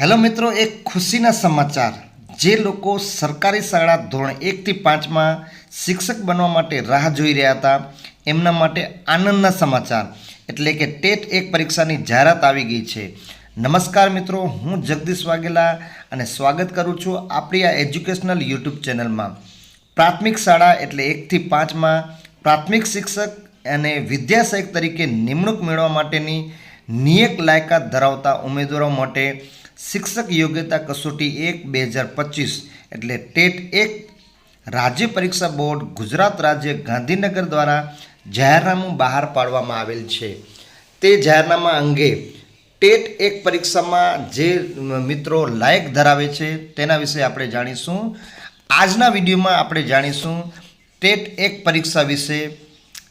Hello મિત્રો, એક ખુશીના સમાચાર. જે લોકો સરકારી શાળા ધોરણ એકથી પાંચમાં શિક્ષક બનવા માટે રાહ જોઈ રહ્યા હતા, એમના માટે આનંદના સમાચાર. એટલે કે ટેટ એક પરીક્ષાની જાહેરાત આવી ગઈ છે. નમસ્કાર મિત્રો, હું જગદીશ વાઘેલા અને સ્વાગત કરું છું આપણી આ એજ્યુકેશનલ યુટ્યુબ ચેનલમાં. પ્રાથમિક શાળા એટલે એકથી પાંચમાં પ્રાથમિક શિક્ષક અને વિદ્યાસહાયક તરીકે નિમણૂક મેળવવા માટેની નિયત લાયકાત ધરાવતા ઉમેદવારો માટે શિક્ષક યોગ્યતા કસોટી એક બે હજાર પચીસ એટલે ટેટ એક રાજ્ય પરીક્ષા બોર્ડ ગુજરાત રાજ્ય ગાંધીનગર દ્વારા જાહેરનામું બહાર પાડવામાં આવેલ છે. તે જાહેરનામા અંગે ટેટ એક પરીક્ષામાં જે મિત્રો લાયક ધરાવે છે તેના વિશે આપણે જાણીશું. આજના વિડીયોમાં આપણે જાણીશું ટેટ એક પરીક્ષા વિશે,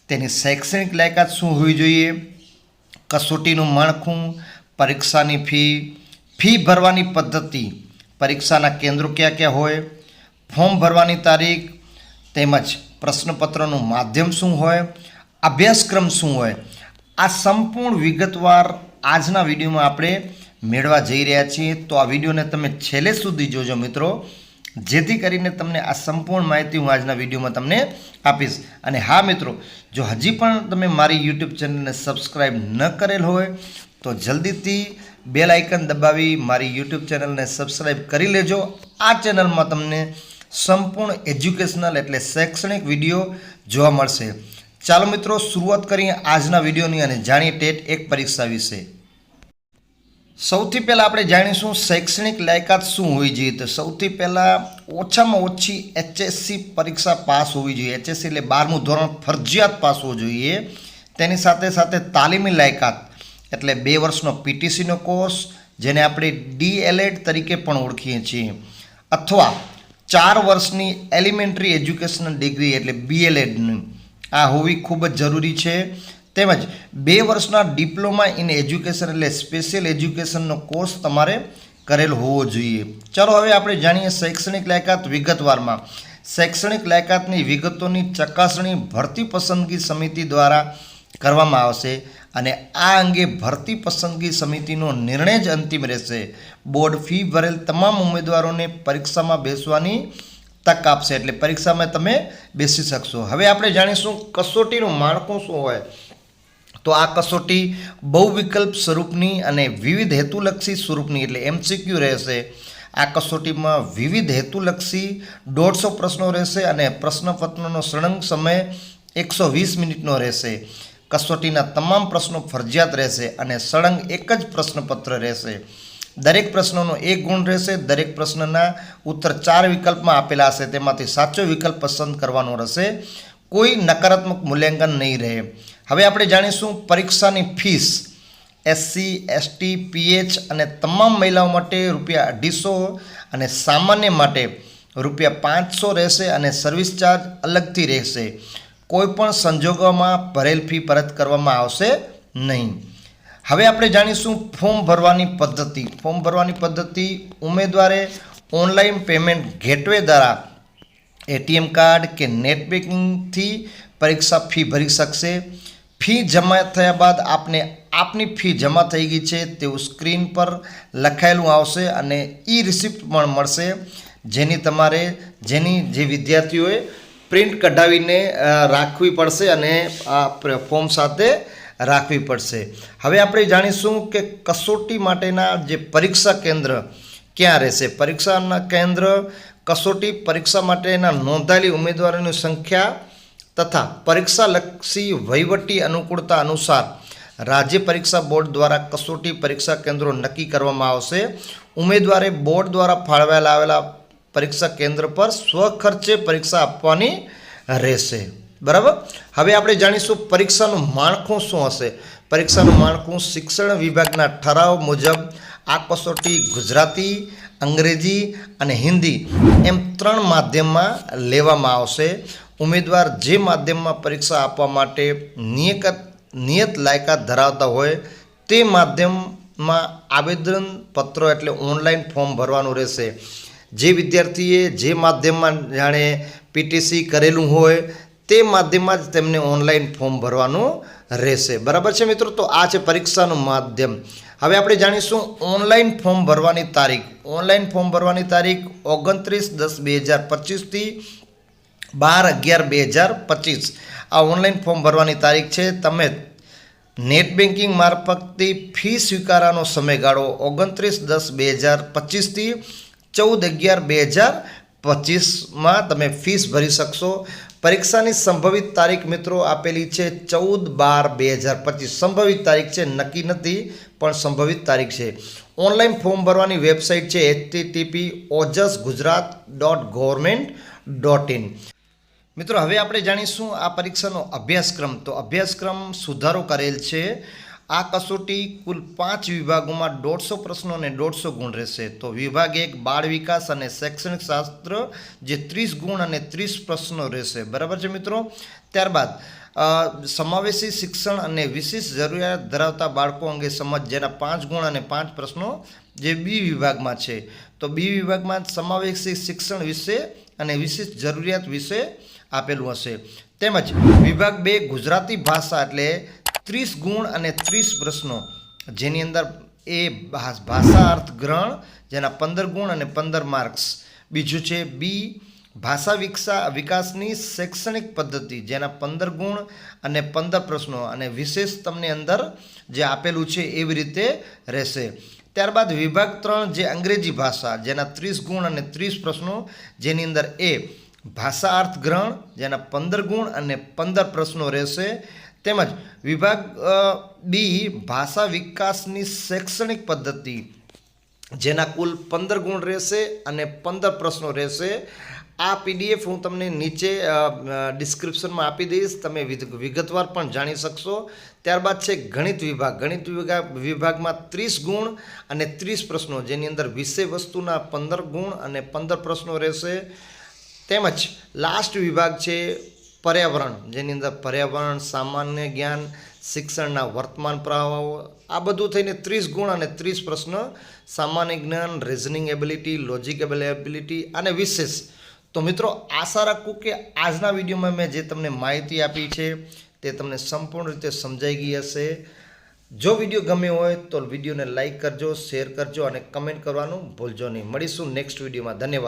તેની શૈક્ષણિક લાયકાત શું હોવી જોઈએ, કસોટીનું માળખું, પરીક્ષાની ફી ફી ભરવાની પદ્ધતિ પરીક્ષાના કેન્દ્રો ક્યાં ક્યાં હોય, ફોર્મ ભરવાની તારીખ, તેમજ પ્રશ્નપત્રનું માધ્યમ શું હોય, અભ્યાસક્રમ શું હોય, આ સંપૂર્ણ વિગતવાર આજના વિડીયોમાં આપણે મેળવા જઈ રહ્યા છીએ. તો આ વિડીયોને તમે છેલ્લે સુધી જોજો મિત્રો. જેથી કરીને તમને આ સંપૂર્ણ માહિતી હું આજના વિડીયોમાં તમને આપીશ. અને હા મિત્રો, જો હજી પણ તમે મારી યુટ્યુબ ચેનલને સબસ્ક્રાઈબ ન કરેલ હોય, તો જલ્દીથી બેલ આઇકન દબાવી મારી યુટ્યુબ ચેનલને સબસ્ક્રાઈબ કરી લેજો. આ ચેનલમાં તમને સંપૂર્ણ એજ્યુકેશનલ એટલે શૈક્ષણિક વીડિયો જોવા મળશે. ચાલો મિત્રો, શરૂઆત કરીએ આજના વિડીયોની અને જાણીએ ટેટ એક પરીક્ષા વિશે. સૌથી પહેલાં આપણે જાણીશું શૈક્ષણિક લાયકાત શું હોવી જોઈએ. તો સૌથી પહેલાં ઓછામાં ઓછી એચએસસી પરીક્ષા પાસ હોવી જોઈએ. એચએસસી એટલે બારમું ધોરણ ફરજિયાત પાસ હોવું જોઈએ. તેની સાથે સાથે તાલીમી લાયકાત. એટલે બે વર્ષનો પીટીસીનો કોર્સ, જેને આપણે ડીએલએડ તરીકે પણ ઓળખીએ છીએ. અથવા ચાર વર્ષની એલિમેન્ટરી એજ્યુકેશનલ ડિગ્રી એટલે બીએલએડની. આ હોવી ખૂબ જ જરૂરી છે. તેમજ બે વર્ષના ડિપ્લોમા ઇન એજ્યુકેશન એટલે સ્પેશિયલ એજ્યુકેશનનો કોર્સ તમારે કરેલ હોવો જોઈએ. ચાલો હવે આપણે જાણીએ શૈક્ષણિક લાયકાત વિગતવારમાં. શૈક્ષણિક લાયકાતની વિગતોની ચકાસણી ભરતી પસંદગી સમિતિ દ્વારા કરવામાં આવશે અને આ અંગે ભરતી પસંદગી સમિતિનો નિર્ણય જ અંતિમ રહેશે. બોર્ડ ફી ભરેલ તમામ ઉમેદવારોને પરીક્ષામાં બેસવાની તક આપશે. એટલે પરીક્ષામાં તમે બેસી શકશો. હવે આપણે જાણીશું કસોટીનું માળખું શું હોય. તો આ કસોટી બહુ વિકલ્પ સ્વરૂપની અને વિવિધ હેતુલક્ષી સ્વરૂપની એટલે એમસીક્યુ રહેશે. આ કસોટીમાં વિવિધ હેતુલક્ષી દોઢસો પ્રશ્નો રહેશે અને પ્રશ્નપત્રનો સળંગ સમય એકસો વીસ મિનિટનો રહેશે. કસોટીના તમામ પ્રશ્નો ફરજિયાત રહેશે અને સળંગ એક જ પ્રશ્નપત્ર રહેશે. દરેક પ્રશ્નોનો એક ગુણ રહેશે, દરેક પ્રશ્નના ઉત્તર ચાર વિકલ્પમાં આપેલા હશે, તેમાંથી સાચો વિકલ્પ પસંદ કરવાનો રહેશે. કોઈ નકારાત્મક મૂલ્યાંકન નહીં રહે. હવે આપણે જાણીશું પરીક્ષાની ફીસ. એસસી એસટી પીએચ અને તમામ મહિલાઓ માટે રૂપિયા અઢીસો અને સામાન્ય માટે રૂપિયા પાંચસો રહેશે અને સર્વિસ ચાર્જ અલગથી રહેશે. કોઈપણ સંજોગોમાં ભરેલ ફી પરત કરવામાં આવશે નહીં. હવે આપણે જાણીશું ફોર્મ ભરવાની પદ્ધતિ. ફોર્મ ભરવાની પદ્ધતિ, ઉમેદવારે ઓનલાઈન પેમેન્ટ ગેટવે દ્વારા એટીએમ કાર્ડ કે નેટ બેન્કિંગથી પરીક્ષા ફી ભરી શકશે. ફી જમા થયા બાદ આપને આપની ફી જમા થઈ ગઈ છે તેવું સ્ક્રીન પર લખાયેલું આવશે અને ઈ રિસિપ્ટ પણ મળશે. જેની તમારે, જેની જે વિદ્યાર્થીઓએ પ્રિન્ટ કઢાવીને રાખવી પડશે અને આ ફોર્મ સાથે રાખવી પડશે. હવે આપણે જાણીશું કે કસોટી માટેના જે પરીક્ષા કેન્દ્ર ક્યાં રહેશે? પરીક્ષાના કેન્દ્ર, કસોટી પરીક્ષા માટેના નોંધાયેલી ઉમેદવારોની સંખ્યા તથા પરીક્ષાલક્ષી વહીવટી અનુકૂળતા અનુસાર રાજ્ય પરીક્ષા બોર્ડ દ્વારા કસોટી પરીક્ષા કેન્દ્રો નક્કી કરવામાં આવશે. ઉમેદવારે બોર્ડ દ્વારા ફાળવેલા આવેલા પરીક્ષા કેન્દ્ર પર સ્વખર્ચે પરીક્ષા આપવાની રહેશે. બરાબર? હવે આપણે જાણીશું પરીક્ષાનું માળખું શું હશે? પરીક્ષાનું માળખું શિક્ષણ વિભાગના ઠરાવ મુજબ આ કસોટી ગુજરાતી, અંગ્રેજી અને હિન્દી એમ ત્રણ માધ્યમમાં લેવામાં આવશે. ઉમેદવાર જે માધ્યમમાં પરીક્ષા આપવા માટે નિયત નિયત લાયકાત ધરાવતા હોય તે માધ્યમમાં આવેદન પત્રો એટલે ઓનલાઈન ફોર્મ ભરવાનું રહેશે. જે વિદ્યાર્થીએ જે માધ્યમમાં જાણે પીટીસી કરેલું હોય, તે માધ્યમમાં જ તેમને ઓનલાઈન ફોર્મ ભરવાનું રહેશે. બરાબર છે મિત્રો? તો આ છે પરીક્ષાનું માધ્યમ. હવે આપણે જાણીશું ઓનલાઈન ફોર્મ ભરવાની તારીખ. ઓનલાઈન ફોર્મ ભરવાની તારીખ ઓગણત્રીસ દસ બે હજાર પચીસથી બાર અગિયાર બે હજાર પચીસ. આ ઓનલાઈન ફોર્મ ભરવાની તારીખ છે. તમે નેટ બેન્કિંગ મારફતથી ફી સ્વીકારવાનો સમયગાળો ઓગણત્રીસ દસ બે હજાર પચીસથી ચૌદ અગિયાર બે હજાર પચીસમાં તમે ફીસ ભરી શકશો. પરીક્ષાની સંભવિત તારીખ મિત્રો આપેલી છે ચૌદ બાર બે હજાર પચીસ. સંભવિત તારીખ છે, નક્કી નથી, પણ સંભવિત તારીખ છે. ઓનલાઈન ફોર્મ ભરવાની વેબસાઇટ છે HTTP Ojas Gujarat dot government dot in મિત્રો, હવે આપણે જાણીશું આ પરીક્ષાનો અભ્યાસક્રમ. તો અભ્યાસક્રમ સુધારો કરેલ છે. આ કસોટી કુલ પાંચ વિભાગોમાં દોઢસો પ્રશ્નો અને દોઢસો ગુણ રહેશે. તો વિભાગ એક, બાળ વિકાસ અને શૈક્ષણિક શાસ્ત્ર, જે ત્રીસ ગુણ અને ત્રીસ પ્રશ્નો રહેશે. બરાબર છે મિત્રો? ત્યારબાદ સમાવેશી શિક્ષણ અને વિશિષ્ટ જરૂરિયાત ધરાવતા બાળકો અંગે સમજ, જેના પાંચ ગુણ અને પાંચ પ્રશ્નો જે બી વિભાગમાં છે. તો બી વિભાગમાં સમાવેશી શિક્ષણ વિશે અને વિશિષ્ટ જરૂરિયાત વિશે આપેલું હશે. તેમજ વિભાગ બે ગુજરાતી ભાષા એટલે ત્રીસ ગુણ અને ત્રીસ પ્રશ્નો. જેની અંદર એ ભાષા અર્થ ગ્રહણ, જેના પંદર ગુણ અને પંદર માર્ક્સ. બીજું છે બી, ભાષા વિકસા, વિકાસની શૈક્ષણિક પદ્ધતિ, જેના પંદર ગુણ અને પંદર પ્રશ્નો. અને વિશેષ તમને અંદર જે આપેલું છે એવી રીતે રહેશે. ત્યારબાદ વિભાગ ત્રણ જે અંગ્રેજી ભાષા, જેના ત્રીસ ગુણ અને ત્રીસ પ્રશ્નો, જેની અંદર એ ભાષા અર્થ ગ્રહણ, જેના પંદર ગુણ અને પંદર પ્રશ્નો રહેશે. તેમજ વિભાગ બી, ભાષા વિકાસની શૈક્ષણિક પદ્ધતિ, જેના કુલ પંદર ગુણ રહેશે અને પંદર પ્રશ્નો રહેશે. આ પીડીએફ હું તમને નીચે ડિસ્ક્રિપ્શનમાં આપી દઈશ. તમે વિગતવાર પણ જાણી શકશો. ત્યારબાદ છે ગણિત વિભાગ. ગણિત વિભાગ, વિભાગમાં ત્રીસ ગુણ અને ત્રીસ પ્રશ્નો, જેની અંદર વિષય વસ્તુના પંદર ગુણ અને પંદર પ્રશ્નો રહેશે. તેમજ લાસ્ટ વિભાગ છે પર્યાવરણ, જેની અંદર પર્યાવરણ, સામાન્ય જ્ઞાન, શિક્ષણના વર્તમાન પ્રવાહો, આ બધું થઈને ત્રીસ ગુણ અને ત્રીસ પ્રશ્ન સામાન્ય જ્ઞાન રિઝનિંગ એબિલિટી લોજિક એબિલિટી અને વિશેષ. તો મિત્રો, આશા રાખું કે આજના વિડીયોમાં મેં જે તમને માહિતી આપી છે તે તમને સંપૂર્ણ રીતે સમજાઈ ગઈ હશે. જો વીડિયો ગમ્યો હોય તો વિડીયોને લાઇક કરજો, શેર કરજો અને કમેન્ટ કરવાનું ભૂલજો નહીં. મળીશું નેક્સ્ટ વિડીયોમાં. ધન્યવાદ.